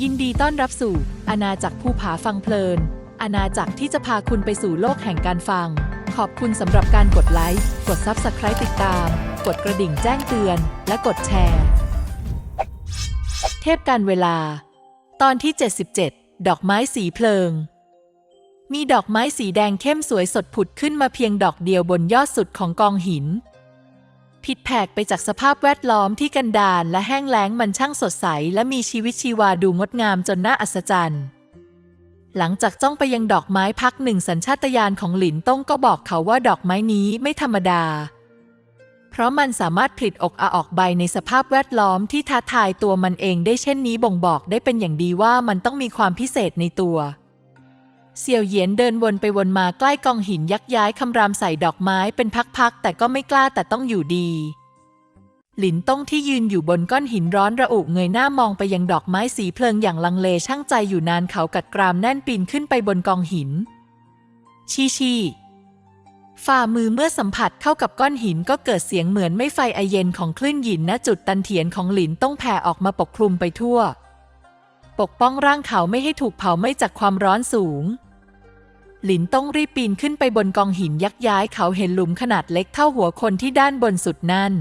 ยินดีต้อนรับสู่อาณาจักรภูผาฟังเพลิน อาณาจักรที่จะพาคุณไปสู่โลกแห่งการฟัง ขอบคุณสำหรับการกดไลค์ กด Subscribe ติดตาม กดกระดิ่งแจ้งเตือน และกดแชร์ เทพการเวลา ตอนที่ 77 ดอกไม้สีเพลิง มีดอกไม้สีแดงเข้มสวยสดผุดขึ้นมาเพียงดอกเดียวบนยอดสุดของกองหิน ผิดแผกไปจากสภาพแวดล้อมที่กันดารและแห้งแล้งมันช่างสดใส และมีชีวิตชีวาดูงดงามจนน่าอัศจรรย์ หลังจากจ้องไปยังดอกไม้พักหนึ่งสัญชาตญาณของหลินต้งก็บอกเขาว่าดอกไม้นี้ไม่ธรรมดา เพราะมันสามารถผลิอกอาออกใบในสภาพแวดล้อมที่ท้าทายตัวมันเองได้เช่นนี้บ่งบอกได้เป็นอย่างดีว่ามันต้องมีความพิเศษในตัว เสี่ยวเหยียนเดินวนไปวนมาใกล้กองหินยักย้ายคำรามใส่ดอกไม้เป็นพักๆแต่ก็ไม่กล้าแต่ต้องอยู่ดี หลินต้งที่ยืนอยู่บนก้อนหินร้อนระอุเงยหน้ามองไปยังดอกไม้สีเพลิงอย่างลังเลช่างใจอยู่นานเขากัดกรามแน่นปีนขึ้นไปบนกองหิน ชีชีฝ่ามือเมื่อสัมผัสเข้ากับก้อนหินก็เกิดเสียงเหมือนไม่ไฟไอเย็นของคลื่นหินณจุดตันเถียนของหลินต้องแผ่ออกมาปกคลุมไปทั่ว ปกป้องร่างเขาไม่ให้ถูกเผาไหม้จากความร้อนสูง หลินต้องรีบปีนขึ้นไปบนกองหินยักย้ายเขาเห็นหลุมขนาดเล็กเท่าหัวคนที่ด้านบนสุดนั่น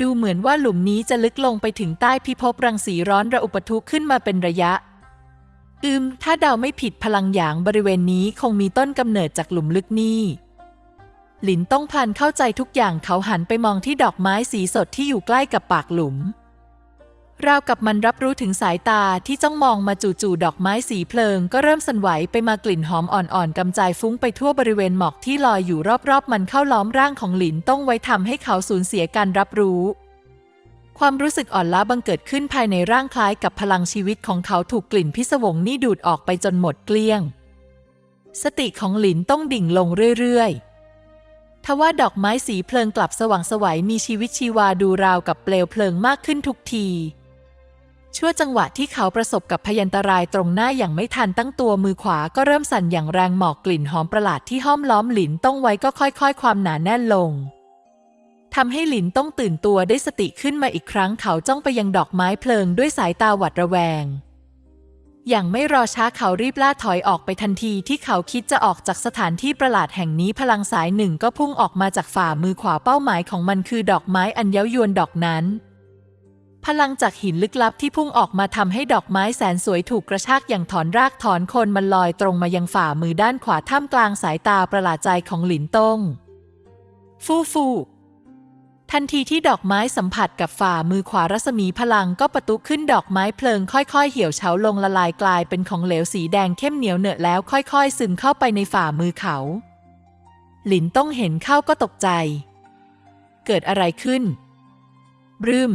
ดูเหมือนว่าหลุมนี้จะลึกลงไปถึงใต้พิภพรังสีร้อนระอุปทุขึ้นมาเป็นระยะ อืม ถ้าเดาไม่ผิดพลังหยางบริเวณนี้คงมีต้นกำเนิดจากหลุมลึกนี่หลินต้องพลันเข้าใจทุกอย่างเขาหันไปมองที่ดอกไม้สีสดที่อยู่ใกล้กับปากหลุม ราวกับมันรับรู้ถึงสายตาที่จ้องมองมาจู่ๆดอกไม้สีเพลิง ก็เริ่มสั่นไหวไปมากลิ่นหอมอ่อนๆกำจายฟุ้งไปทั่วบริเวณหมอกที่ลอยอยู่รอบๆ มันเข้าล้อมร่างของหลินต้องไว้ทำให้เขาสูญเสียการรับรู้ ความรู้สึกอ่อนล้าบังเกิดขึ้นภายในร่างคล้ายกับพลังชีวิตของเขาถูกกลิ่นพิศวงนี่ดูดออกไปจนหมดเกลี้ยง สติของหลินต้องดิ่งลงเรื่อยๆทว่าดอกไม้สีเพลิงกลับสว่างสวัยมีชีวิตชีวาดูราวกับเปลวเพลิงมากขึ้นทุกที ชั่วจังหวะที่เขาประสบกับพยันตรายตรงหน้าอย่างไม่ทันตั้งตัวมือขวาก็เริ่มสั่นอย่างแรงหมอกกลิ่นหอมประหลาดที่ห้อมล้อมหลินต้องไว้ก็ค่อยๆ ความหนาแน่นลงทำให้หลินต้องตื่นตัวได้สติขึ้นมาอีกครั้งเขาจ้องไปยังดอกไม้เพลิงด้วยสายตาหวัดระแวง อย่างไม่รอช้าเขารีบล่าถอยออกไปทันทีที่เขาคิดจะออกจากสถานที่ประหลาดแห่งนี้พลังสายหนึ่งก็พุ่งออกมาจากฝ่ามือขวาเป้าหมายของมันคือดอกไม้อันเย้ายวนดอกนั้น พลังจากหินลึกลับที่พุ่งออกมาทำให้ดอกไม้แสนสวยถูกกระชากอย่างถอนรากถอนโคนมันลอยตรงมายังฝ่ามือด้านขวาท่ามกลางสายตาประหลาดใจของหลินตงฟูฟูทันทีที่ดอกไม้สัมผัสกับฝ่ามือขวารัศมีพลังก็ประตุขึ้นดอกไม้เพลิงค่อยๆ เหี่ยวเฉาลงละลายกลายเป็นของเหลวสีแดงเข้มเหนียวเหนอะแล้วค่อยๆ ซึมเข้าไปในฝ่ามือเขา หลินต้องเห็นเข้าก็ตกใจ เกิดอะไรขึ้น บรึม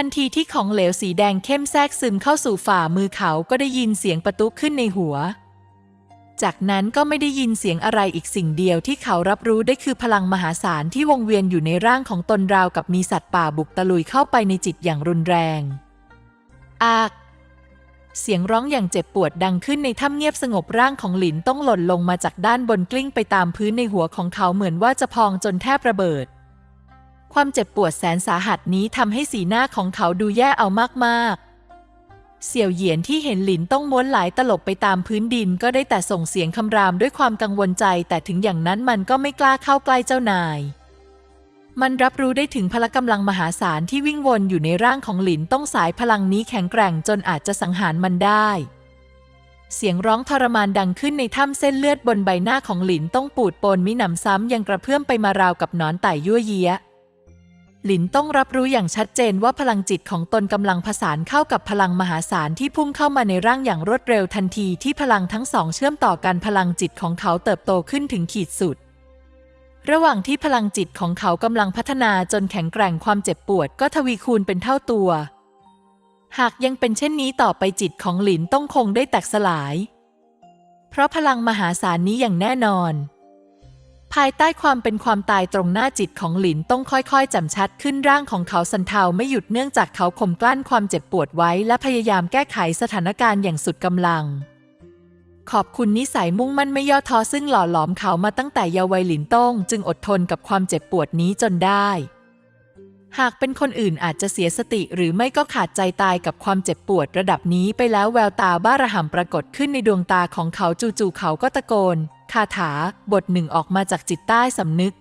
ทันทีที่ของเหลวสีแดงเข้มแทรกซึมเข้าสู่ฝ่ามือเขาก็ได้ยินเสียงประตุขึ้นในหัว จากนั้นก็ไม่ได้ยินเสียงอะไรอีกสิ่งเดียวที่เขารับรู้ได้คือพลังมหาศาลที่วงเวียนอยู่ในร่างของตนราวกับมีสัตว์ป่าบุกตะลุยเข้าไปในจิตอย่างรุนแรง อาก เสียงร้องอย่างเจ็บปวดดังขึ้นในถ้ำเงียบสงบร่างของหลินต้องหล่นลงมาจากด้านบนกลิ้งไปตามพื้นในหัวของเขาเหมือนว่าจะพองจนแทบระเบิด ความเจ็บปวดแสนสาหัสนี้ทำให้สีหน้าของเขาดูแย่เอามาก ๆ เสี่ยวเหยียนที่เห็นหลินต้องม้วนหลายตลบไปตามพื้นดินก็ได้แต่ส่งเสียงคำรามด้วยความกังวลใจ แต่ถึงอย่างนั้นมันก็ไม่กล้าเข้าใกล้เจ้านาย มันรับรู้ได้ถึงพละกำลังมหาศาลที่วิ่งวนอยู่ในร่างของหลินต้องสายพลังนี้แข็งแกร่งจนอาจจะสังหารมันได้เสียงร้องทรมานดังขึ้นในถ้ำเส้นเลือดบนใบหน้าของหลินต้องปูดโปนมิหนำซ้ำยังกระเพื่อมไปมาราวกับนอนไต่ยั่วเยี้ย หลินต้องรับรู้อย่างชัดเจนว่าพลังจิตของตนกำลังผสานเข้ากับพลังมหาศาลที่พุ่งเข้ามาในร่างอย่างรวดเร็วทันทีที่พลังทั้งสองเชื่อมต่อกันพลังจิตของเขาเติบโตขึ้นถึงขีดสุด ระหว่างที่พลังจิตของเขากำลังพัฒนาจนแข็งแกร่งความเจ็บปวดก็ทวีคูณเป็นเท่าตัว หากยังเป็นเช่นนี้ต่อไปจิตของหลินต้องคงได้แตกสลาย เพราะพลังมหาศาลนี้อย่างแน่นอน ภายใต้ความเป็นความตายตรงหน้าจิตของหลินต้องค่อยๆจำชัดขึ้นร่างของเขาสันเทาไม่หยุดเนื่องจากเขาข่มกลั้นความเจ็บปวดไว้ และพยายามแก้ไขสถานการณ์อย่างสุดกำลัง ขอบคุณนิสัยมุ่งมั่นไม่ย่อท้อซึ่งหล่อหลอมเขามาตั้งแต่เยาว์วัยหลินต้ง จึงอดทนกับความเจ็บปวดนี้จนได้ หากเป็นคนอื่นอาจจะเสียสติหรือไม่ก็ขาดใจตายกับความเจ็บปวดระดับนี้ไปแล้วแววตาบ้าระห่ำปรากฏขึ้นในดวงตาของเขาจู่ๆเขาก็ตะโกนาถาบทหนึ่งออกมาจากจิตใต้สำนึก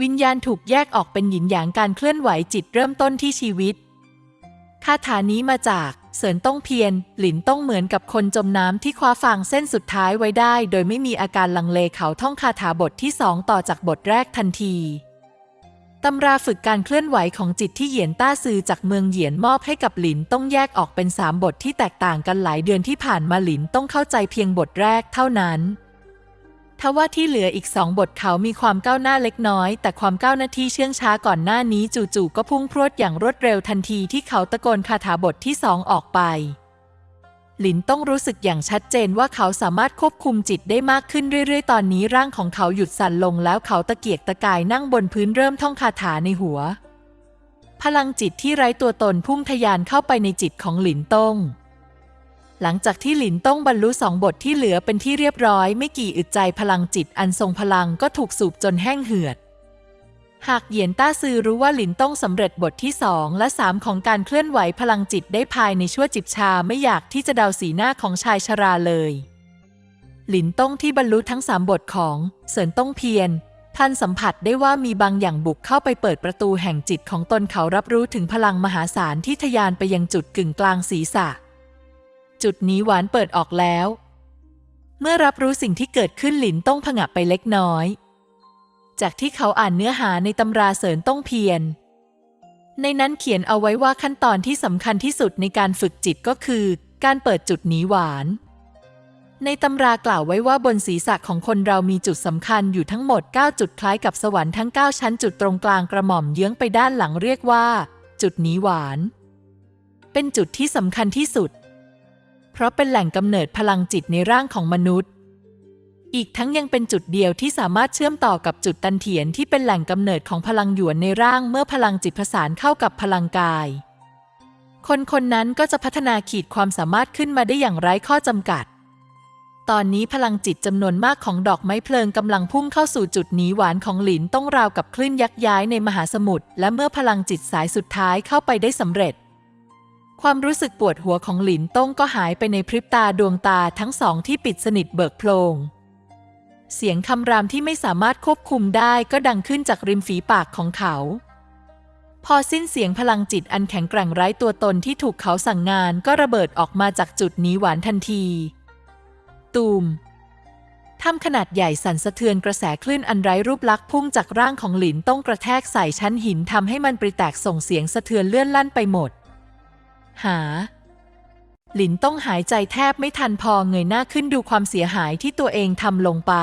วิญญาณถูกแยกออกเป็นหยินหยางการเคลื่อนไหวจิตเริ่มต้นที่ชีวิต คาถานี้มาจากเสินต้องเพียน หลินต้องเหมือนกับคนจมน้ำที่คว้าฟางเส้นสุดท้ายไว้ได้ โดยไม่มีอาการลังเลเขาท่องคาถาบทที่สองต่อจากบทแรกทันทีตำราฝึกการเคลื่อนไหวของจิตที่เหยียนต้าซือจากเมืองเหยียนมอบให้กับหลินต้องแยกออกเป็นสามบทที่แตกต่างกันหลายเดือนที่ผ่านมาหลินต้องเข้าใจเพียงบทแรกเท่านั้น ทว่าที่เหลืออีกสองบทเขามีความก้าวหน้าเล็กน้อย แต่ความก้าวหน้าที่เชื่องช้าก่อนหน้านี้จู่ๆก็พุ่งพรวดอย่างรวดเร็วทันทีที่เขาตะโกนคาถาบทที่สองออกไป หลินต้องรู้สึกอย่างชัดเจนว่าเขาสามารถควบคุมจิตได้มากขึ้นเรื่อยๆ ตอนนี้ร่างของเขาหยุดสั่นลงแล้วเขาตะเกียกตะกายนั่งบนพื้นเริ่มท่องคาถาในหัว พลังจิตที่ไร้ตัวตนพุ่งทะยานเข้าไปในจิตของหลินต้ง หลังจากที่หลินต้องบรรลุสองบทที่เหลือเป็นที่เรียบร้อย ไม่กี่อึดใจพลังจิตอันทรงพลังก็ถูกสูบจนแห้งเหือด หากเหยียนต้าซือรู้ว่าหลินต้องสำเร็จบทที่สองและสามของการเคลื่อนไหวพลังจิตได้ภายในชั่วจิบชาไม่อยากที่จะเดาสีหน้าของชายชราเลย หลินต้องที่บรรลุทั้งสามบทของเสินต้องเพียนท่านสัมผัสได้ว่ามีบางอย่างบุกเข้าไปเปิดประตูแห่งจิตของตนเขารับรู้ถึงพลังมหาศาลที่ทะยานไปยังจุดกึ่งกลางศีรษะ จุดนี้หวานเปิดออกแล้ว เมื่อรับรู้สิ่งที่เกิดขึ้นหลินต้องผงะไปเล็กน้อย จากที่เขาอ่านเนื้อหาในตำราเสริญต้องเพียร ในนั้นเขียนเอาไว้ว่าขั้นตอนที่สำคัญที่สุดในการฝึกจิตก็คือ การเปิดจุดหนีหวาน ในตำรากล่าวไว้ว่าบนศีรษะของคนเรามีจุดสำคัญอยู่ทั้งหมด 9 จุดคล้ายกับสวรรค์ทั้ง 9 ชั้นจุดตรงกลางกระหม่อมเยื้องไปด้านหลังเรียกว่า จุดหนีหวาน เป็นจุดที่สำคัญที่สุด เพราะเป็นแหล่งกำเนิดพลังจิตในร่างของมนุษย์ อีกทั้งยังเป็นจุดเดียวที่สามารถเชื่อมต่อกับจุดตันเถียนที่เป็นแหล่งกำเนิดของพลังหยวนในร่างเมื่อพลังจิตผสานเข้ากับพลังกาย คนคนนั้นก็จะพัฒนาขีดความสามารถขึ้นมาได้อย่างไร้ข้อจำกัด ตอนนี้พลังจิตจำนวนมากของดอกไม้เพลิงกำลังพุ่งเข้าสู่จุดหนีหวานของหลินต้องราวกับคลื่นยักย้ายในมหาสมุทรและเมื่อพลังจิตสายสุดท้ายเข้าไปได้สำเร็จ ความรู้สึกปวดหัวของหลินต้งก็หายไปในพริบตาดวงตาทั้งสองที่ปิดสนิทเบิกโพลง เสียงคำรามที่ไม่สามารถควบคุมได้ก็ดังขึ้นจากริมฝีปากของเขา พอสิ้นเสียงพลังจิตอันแข็งแกร่งไร้ตัวตนที่ถูกเขาสั่งงานก็ระเบิดออกมาจากจุดนี้หวานทันที ตูมถ้ำขนาดใหญ่สั่นสะเทือนกระแสคลื่นอันไร้รูปลักษณ์พุ่งจากร่างของหลินต้องกระแทกใส่ชั้นหินทำให้มันปริแตกส่งเสียงสะเทือนเลื่อนลั่นไปหมด หา หลินต้องหายใจแทบไม่ทันพอเงยหน้าขึ้นดูความเสียหายที่ตัวเองทำลงไป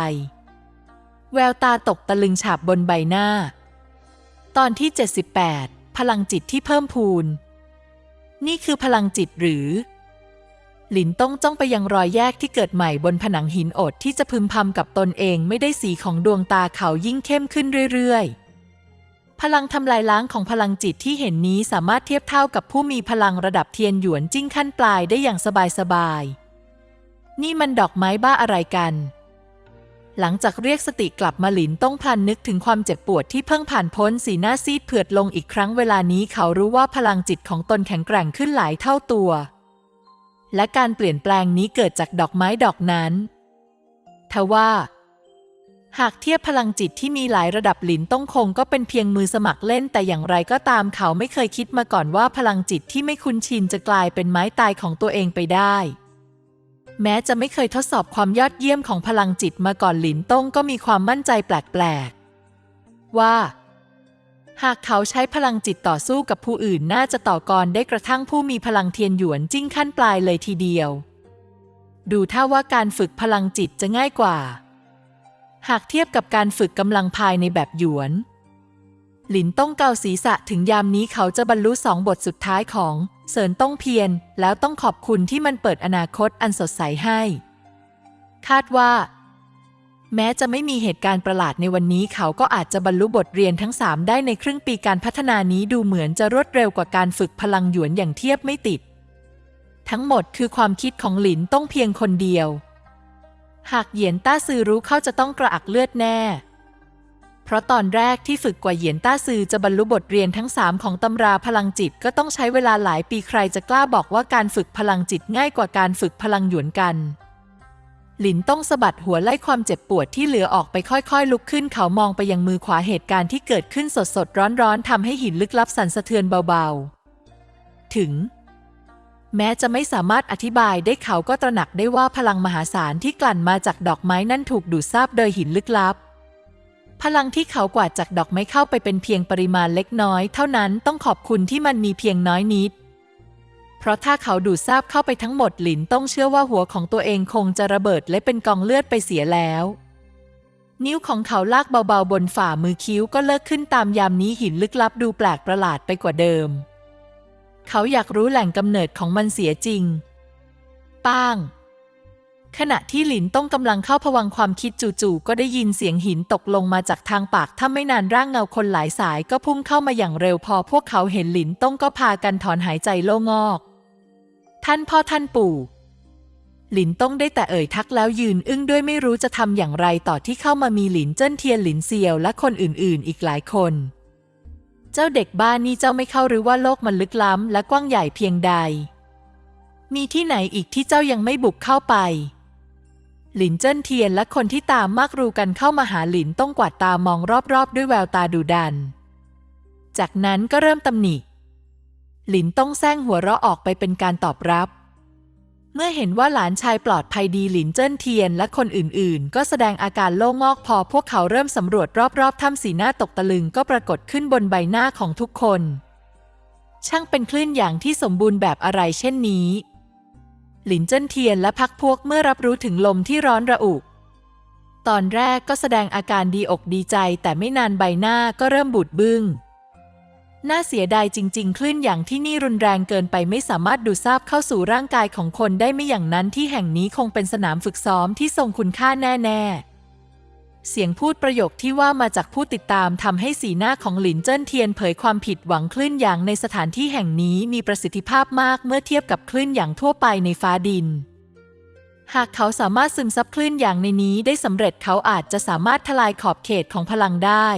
แววตาตกตะลึงฉาบบนใบหน้า ตอนที่ 78 พลังจิตที่เพิ่มพูน นี่คือพลังจิตหรือ หลินต้องจ้องไปยังรอยแยกที่เกิดใหม่บนผนังหินอดที่จะพึมพำกับตนเองไม่ได้สีของดวงตาเขายิ่งเข้มขึ้นเรื่อยๆ พลังทำลายล้างของพลังจิตที่เห็นนี้สามารถเทียบเท่ากับผู้มีพลังระดับเทียนหยวนจิ้งขั้นปลายได้อย่างสบายๆ นี่มันดอกไม้บ้าอะไรกัน หลังจากเรียกสติกลับมาหลินต้องพลันนึกถึงความเจ็บปวดที่เพิ่งผ่านพ้นสีหน้าซีดเผือดลงอีกครั้งเวลานี้เขารู้ว่าพลังจิตของตนแข็งแกร่งขึ้นหลายเท่าตัว และการเปลี่ยนแปลงนี้เกิดจากดอกไม้ดอกนั้นทว่า หากเทียบพลังจิตที่มีหลายระดับหลินต้องคงก็เป็นเพียงมือสมัครเล่น แต่อย่างไรก็ตามเขาไม่เคยคิดมาก่อนว่าพลังจิตที่ไม่คุ้นชินจะกลายเป็นไม้ตายของตัวเองไปได้ แม้จะไม่เคยทดสอบความยอดเยี่ยมของพลังจิตมาก่อนหลินต้งก็มีความมั่นใจแปลกๆ ว่า หากเขาใช้พลังจิตต่อสู้กับผู้อื่นน่าจะต่อกรได้กระทั่งผู้มีพลังเทียนหยวนจิ้งขั้นปลายเลยทีเดียว ดูท่าว่าการฝึกพลังจิตจะง่ายกว่า หากเทียบกับการฝึกกำลังภายในแบบหยวน หลินต้องเกาศีรษะถึงยามนี้เขาจะบรรลุสองบทสุดท้ายของเสริญต้องเพียรแล้วต้องขอบคุณที่มันเปิดอนาคตอันสดใสให้ คาดว่า แม้จะไม่มีเหตุการณ์ประหลาดในวันนี้เขาก็อาจจะบรรลุบทเรียนทั้งสามได้ในครึ่งปีการพัฒนานี้ดูเหมือนจะรวดเร็วกว่าการฝึกพลังหยวนอย่างเทียบไม่ติด ทั้งหมดคือความคิดของหลินต้องเพียงคนเดียว หากเหยียนต้าซือรู้เขาจะต้องกระอักเลือดแน่ เพราะตอนแรกที่ฝึกกว่าเหยียนต้าซือจะบรรลุบทเรียนทั้งสามของตำราพลังจิตก็ต้องใช้เวลาหลายปีใครจะกล้าบอกว่าการฝึกพลังจิตง่ายกว่าการฝึกพลังหยวนกันหลินต้องสะบัดหัวไล่ความเจ็บปวดที่เหลือออกไปค่อยๆ ลุกขึ้นเขามองไปยังมือขวาเหตุการณ์ที่เกิดขึ้นสดๆ ร้อนๆทำให้หินลึกลับสั่นสะเทือนเบาๆ ถึง แม้จะไม่สามารถอธิบายได้เขาก็ตระหนักได้ว่าพลังมหาศาลที่กลั่นมาจากดอกไม้นั่นถูกดูดซาบโดยหินลึกลับ พลังที่เขากวาดจากดอกไม้เข้าไปเป็นเพียงปริมาณเล็กน้อย เท่านั้นต้องขอบคุณที่มันมีเพียงน้อยนิด เพราะถ้าเขาดูดซาบเข้าไปทั้งหมดหลินต้องเชื่อว่าหัวของตัวเองคงจะระเบิดและเป็นกองเลือดไปเสียแล้วนิ้วของเขาลากเบาๆบนฝ่ามือคิ้วก็เลิกขึ้นตามยามนี้หินลึกลับดูแปลกประหลาดไปกว่าเดิม เขาอยากรู้แหล่งกำเนิดของมันเสียจริง ป้าง ขณะที่หลินต้องกำลังเข้าผวังค์ความคิดจู่ๆก็ได้ยินเสียงหินตกลงมาจากทางปากถ้าไม่นานร่างเงาคนหลายสายก็พุ่งเข้ามาอย่างเร็วพอพวกเขาเห็นหลินต้องก็พากันถอนหายใจโล่งอก ท่านพ่อท่านปู่หลินต้องได้แต่เอ่ยทักแล้วยืนอึ้งด้วยไม่รู้จะทำอย่างไรต่อที่เข้ามามีหลินเจิ้นเทียนหลินเซียวและคนอื่นๆ อีกหลายคน เจ้าเด็กบ้านนี่เจ้าไม่เข้าหรือว่าโลกมันลึกล้ำและกว้างใหญ่เพียงใด มีที่ไหนอีกที่เจ้ายังไม่บุกเข้าไป หลินเจิ้นเทียนและคนที่ตามมากรูกันเข้ามาหาหลินต้องกวาดตามองรอบๆ ด้วยแววตาดุดัน จากนั้นก็เริ่มตำหนิ หลินต้องแซงหัวเราะออกไปเป็นการตอบรับ เมื่อเห็นว่าหลานชายปลอดภัยดีหลินเจิ้นเทียนและคนอื่นๆ ก็แสดงอาการโล่งอกพอพวกเขาเริ่มสำรวจรอบๆถ้ำสีหน้าตกตะลึงก็ปรากฏขึ้นบนใบหน้าของทุกคน ช่างเป็นคลื่นอย่างที่สมบูรณ์แบบอะไรเช่นนี้ หลินเจิ้นเทียนและพักพวกเมื่อรับรู้ถึงลมที่ร้อนระอุตอนแรกก็แสดงอาการดีอกดีใจแต่ไม่นานใบหน้าก็เริ่มบูดบึง้ง น่าเสียดายจริง ๆ คลื่นอย่างที่นี่รุนแรงเกินไปไม่สามารถดูดซาบเข้าสู่ร่างกายของคนได้ไม่อย่างนั้นที่แห่งนี้คงเป็นสนามฝึกซ้อมที่ทรงคุณค่าแน่ๆ เสียงพูดประโยคที่ว่ามาจากผู้ติดตามทำให้สีหน้าของหลินเจิ้นเทียนเผยความผิดหวังคลื่นอย่างในสถานที่แห่งนี้มีประสิทธิภาพมากเมื่อเทียบกับคลื่นอย่างทั่วไปในฟ้าดินหากเขาสามารถซึมซับคลื่นอย่างในนี้ได้สำเร็จเขาอาจจะสามารถทลายขอบเขตของพลังได้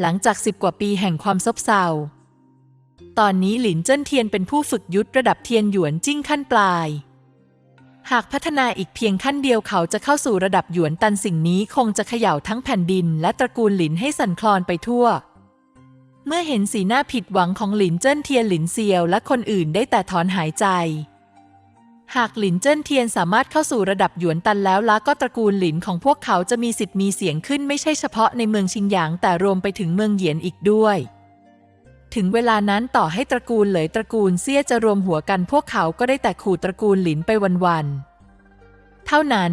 หลังจากสิบกว่าปีแห่งความซบเซา ตอนนี้หลินเจิ้นเทียนเป็นผู้ฝึกยุทธระดับเทียนหยวนจิ้งขั้นปลาย หากพัฒนาอีกเพียงขั้นเดียวเขาจะเข้าสู่ระดับหยวนตันสิ่งนี้คงจะเขย่าทั้งแผ่นดิน และตระกูลหลินให้สั่นคลอนไปทั่ว เมื่อเห็นสีหน้าผิดหวังของหลินเจิ้นเทียนหลินเซียวและคนอื่นได้แต่ถอนหายใจ หากหลินเจิ้นเทียนสามารถเข้าสู่ระดับหยวนตันแล้วละก็ตระกูลหลินของพวกเขาจะมีสิทธิ์มีเสียงขึ้นไม่ใช่เฉพาะในเมืองชิงหยางแต่รวมไปถึงเมืองเหยียนอีกด้วย ถึงเวลานั้นต่อให้ตระกูลเหลยตระกูลเซี่ยจะรวมหัวกันพวกเขาก็ได้แต่ขู่ตระกูลหลินไปวันๆ เท่านั้น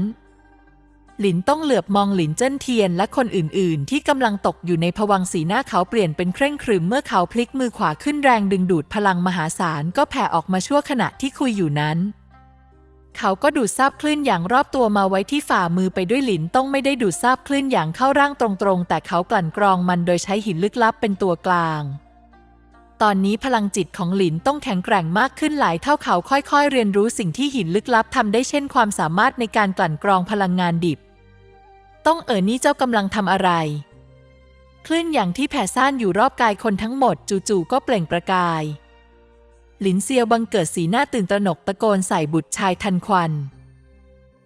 หลินต้องเหลือบมองหลินเจิ้นเทียนและคนอื่นๆ ที่กำลังตกอยู่ในภวังสีหน้าเขาเปลี่ยนเป็นเคร่งครึมเมื่อเขาพลิกมือขวาขึ้นแรงดึงดูดพลังมหาศาลก็แผ่ออกมาชั่วขณะที่คุยอยู่นั้น เขาก็ดูดซาบคลื่นอย่างรอบตัวมาไว้ที่ฝ่ามือไปด้วยหลินต้องไม่ได้ดูดซาบคลื่นอย่างเข้าร่างตรงๆ แต่เขากลั่นกรองมันโดยใช้หินลึกลับเป็นตัวกลาง ตอนนี้พลังจิตของหลินต้องแข็งแกร่งมากขึ้นหลายเท่าเขาค่อยๆ เรียนรู้สิ่งที่หินลึกลับทำได้เช่นความสามารถในการกลั่นกรองพลังงานดิบ ต้องเอ๋อนี่เจ้ากำลังทำอะไร คลื่นอย่างที่แผ่ซ่านอยู่รอบกายคนทั้งหมดจู่ๆก็เปล่งประกาย หลินเซียวบังเกิดสีหน้าตื่นตระหนกตะโกนใส่บุตรชายทันควัน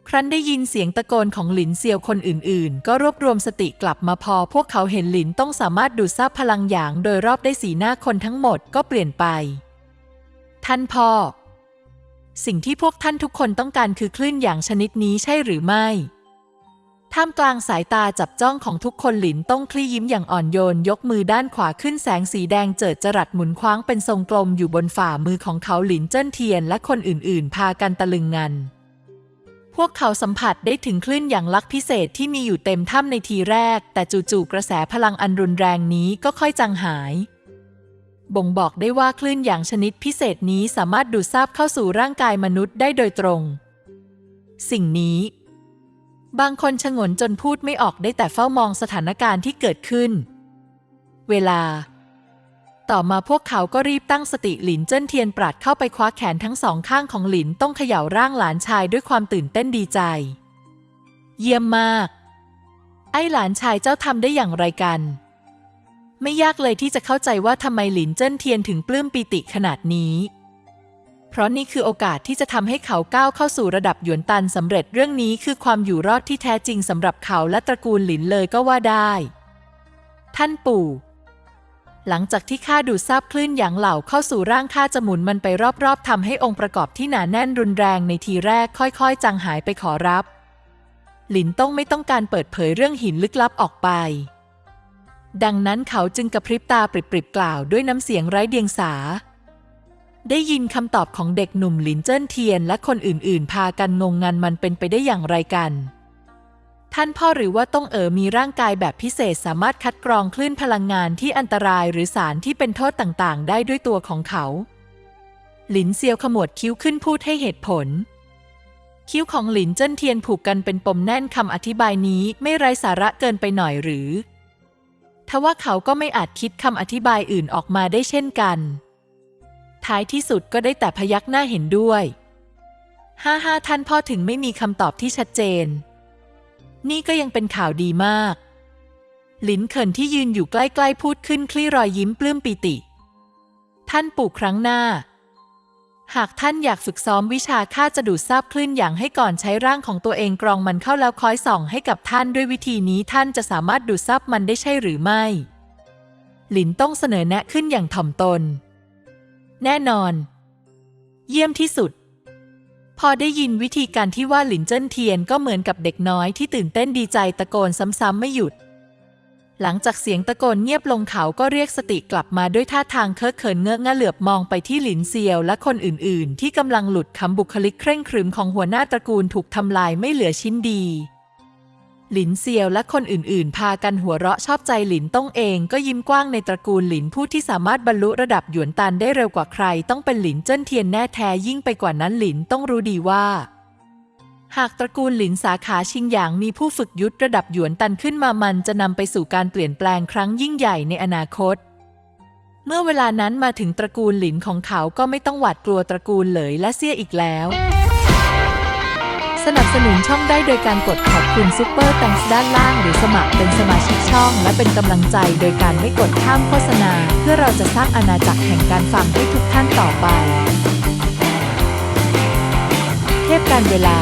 ครั้นได้ยินเสียงตะโกนของหลินเซียวคนอื่นๆ ก็รวบรวมสติกลับมาพอพวกเขาเห็นหลินต้องสามารถดูดซับพลังหยางโดยรอบได้สีหน้าคนทั้งหมดก็เปลี่ยนไป ท่านพ่อ สิ่งที่พวกท่านทุกคนต้องการคือคลื่นหยางชนิดนี้ใช่หรือไม่ ท่ามกลางสายตาจับจ้องของทุกคนหลินต้องคลี่ยิ้มอย่างอ่อนโยน ยกมือด้านขวาขึ้นแสงสีแดงเจิดจรัสหมุนคว้างเป็นทรงกลมอยู่บนฝ่ามือของเขาหลินเจิ้นเทียนและคนอื่นๆ พากันตะลึงงัน พวกเขาสัมผัสได้ถึงคลื่นอย่างลักพิเศษที่มีอยู่เต็มถ้ำในทีแรก แต่จู่ๆกระแสพลังอันรุนแรงนี้ก็ค่อยจางหาย บ่งบอกได้ว่าคลื่นอย่างชนิดพิเศษนี้สามารถดูดซาบเข้าสู่ร่างกายมนุษย์ได้โดยตรงสิ่งนี้ บางคนชงนจนพูดไม่ออกได้แต่เฝ้ามองสถานการณ์ที่เกิดขึ้น เวลา ต่อมาพวกเขาก็รีบตั้งสติหลินเจิ้นเทียนปราดเข้าไปคว้าแขนทั้งสองข้างของหลินต้องเขย่าร่างหลานชายด้วยความตื่นเต้นดีใจ เยี่ยมมาก ไอ้หลานชายเจ้าทำได้อย่างไรกัน ไม่ยากเลยที่จะเข้าใจว่าทำไมหลินเจิ้นเทียนถึงปลื้มปีติขนาดนี้ เพราะนี่คือโอกาสที่จะทำให้เขาก้าวเข้าสู่ระดับหยวนตันสำเร็จเรื่องนี้คือความอยู่รอดที่แท้จริงสำหรับเขาและตระกูลหลินเลยก็ว่าได้ ท่านปู่หลังจากที่ข้าดูดซาบคลื่นหยางเหล่าเข้าสู่ร่างข้าจะหมุนมันไปรอบๆทำให้องค์ประกอบที่หนาแน่นรุนแรงในทีแรกค่อยๆ จางหายไปขอรับ หลินต้องไม่ต้องการเปิดเผยเรื่องหินลึกลับออกไป ดังนั้นเขาจึงกระพริบตาปริบๆกล่าวด้วยน้ำเสียงไร้เดียงสา ได้ยินคำตอบของเด็กหนุ่มหลินเจิ้นเทียนและคนอื่นๆ พากันงงงันมันเป็นไปได้อย่างไรกัน ท่านพ่อหรือว่าต้องเอ๋อมีร่างกายแบบพิเศษสามารถคัดกรองคลื่นพลังงานที่อันตรายหรือสารที่เป็นโทษต่างๆ ได้ด้วยตัวของเขา หลินเซียวขมวดคิ้วขึ้นพูดให้เหตุผล คิ้วของหลินเจิ้นเทียนผูกกันเป็นปมแน่นคำอธิบายนี้ไม่ไร้สาระเกินไปหน่อยหรือทว่าเขาก็ไม่อาจคิดคำอธิบายอื่นออกมาได้เช่นกัน ท้ายที่สุดก็ได้แต่พยักหน้าเห็นด้วยห้าห้าท่านพ่อถึงไม่มีคำตอบที่ชัดเจน นี่ก็ยังเป็นข่าวดีมากหลินเขินที่ยืนอยู่ใกล้ๆพูดขึ้นคลี่รอยยิ้มปลื้มปิติ ท่านปู่ครั้งหน้า หากท่านอยากฝึกซ้อมวิชาข้าจะดูดซาบคลื่นอย่างให้ก่อนใช้ร่างของตัวเองกรองมันเข้าแล้วคอยส่องให้กับท่านด้วยวิธีนี้ท่านจะสามารถดูดซับมันได้ใช่หรือไม่ หลินต้องเสนอแนะขึ้นอย่างถ่อมตน แน่นอน เยี่ยมที่สุด พอได้ยินวิธีการที่ว่าหลินเจิ้นเทียนก็เหมือนกับเด็กน้อยที่ตื่นเต้นดีใจตะโกนซ้ำๆไม่หยุด หลังจากเสียงตะโกนเงียบลงเขาก็เรียกสติกลับมาด้วยท่าทางเคอะเขินเงอะงะเหลือบมองไปที่หลินเซียวและคนอื่น ๆ ที่กำลังหลุดคำบุคลิกเคร่งครึมของหัวหน้าตระกูลถูกทำลายไม่เหลือชิ้นดี หลินเซียวและคนอื่นๆ พากันหัวเราะชอบใจหลินต้องเองก็ยิ้มกว้างในตระกูลหลินผู้ที่สามารถบรรลุระดับหยวนตันได้เร็วกว่าใคร ต้องเป็นหลินเจิ้นเทียนแน่แท้ยิ่งไปกว่านั้นหลินต้องรู้ดีว่า หากตระกูลหลินสาขาชิงหยางมีผู้ฝึกยุทธระดับหยวนตันขึ้นมามันจะนำไปสู่การเปลี่ยนแปลงครั้งยิ่งใหญ่ในอนาคต เมื่อเวลานั้นมาถึงตระกูลหลินของเขาก็ไม่ต้องหวาดกลัวตระกูลเหลยและเซี่ยอีกแล้ว สนับสนุนช่องได้โดยการกดขอบคุณซุปเปอร์ตังส์ด้านล่าง หรือสมัครเป็นสมาชิกช่อง และเป็นกำลังใจโดยการไม่กดข้ามโฆษณา เพื่อเราจะสร้างอาณาจักรแห่งการฟังให้ทุกท่านต่อไป เทพการเวลา